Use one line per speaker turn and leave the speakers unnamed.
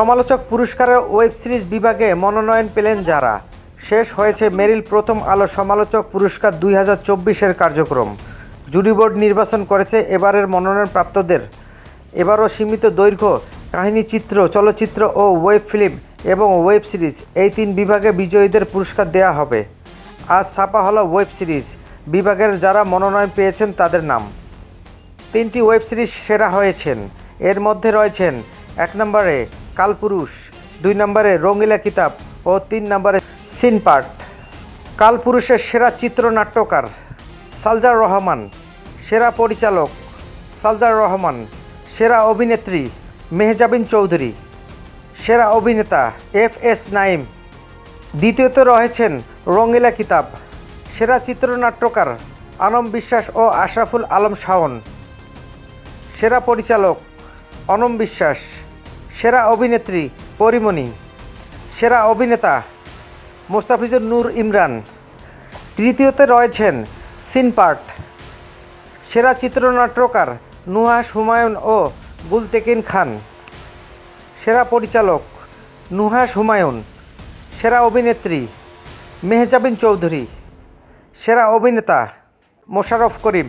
সমালোচক পুরস্কারের web series বিভাগে মনোনয়ন পেলেন যারা। শেষ হয়েছে মেরিল প্রথম আলো সমালোচক পুরস্কার দুই হাজার চব্বিশের কার্যক্রম। জুরি বোর্ড নির্বাচন করেছে এবারের মনোনয়নপ্রাপ্তদের। এবারও সীমিত দৈর্ঘ্য, কাহিনী চিত্র, চলচ্চিত্র ও ওয়েব ফিল্ম এবং ওয়েব সিরিজ এই তিন বিভাগে বিজয়ীদের পুরস্কার দেওয়া হবে। আজ ছাপা হলো ওয়েব সিরিজ। বিভাগের যারা মনোনয়ন পেয়েছেন তাদের নাম। তিনটি ওয়েব সিরিজ সেরা হয়েছেন। এর মধ্যে রয়েছেন এক নম্বরে কালপুরুষ, দুই নম্বরে রঙিলা কিতাব ও তিন নম্বরে সিনপার্ট কালপুরুষের সেরা চিত্রনাট্যকার সালজার রহমান, সেরা পরিচালক সালজার রহমান, সেরা অভিনেত্রী মেহজাবিন চৌধুরী, সেরা অভিনেতা এফ এস নাইম। দ্বিতীয়ত রয়েছেন রঙিলা কিতাব, সেরা চিত্রনাট্যকার আনম বিশ্বাস ও আশরাফুল আলম শাওন। সেরা পরিচালক অনম বিশ্বাস। সেরা অভিনেত্রী পরিমণি, সেরা অভিনেতা মোস্তাফিজুর নূর ইমরান, তৃতীয়তে রয়েছেন সিনপার্ট, সেরা চিত্রনাট্যকার নুহাস হুমায়ুন ও গুলতেকিন খান, সেরা পরিচালক নুহাস হুমায়ুন, সেরা অভিনেত্রী মেহজাবিন চৌধুরী, সেরা অভিনেতা মোশাররফ করিম।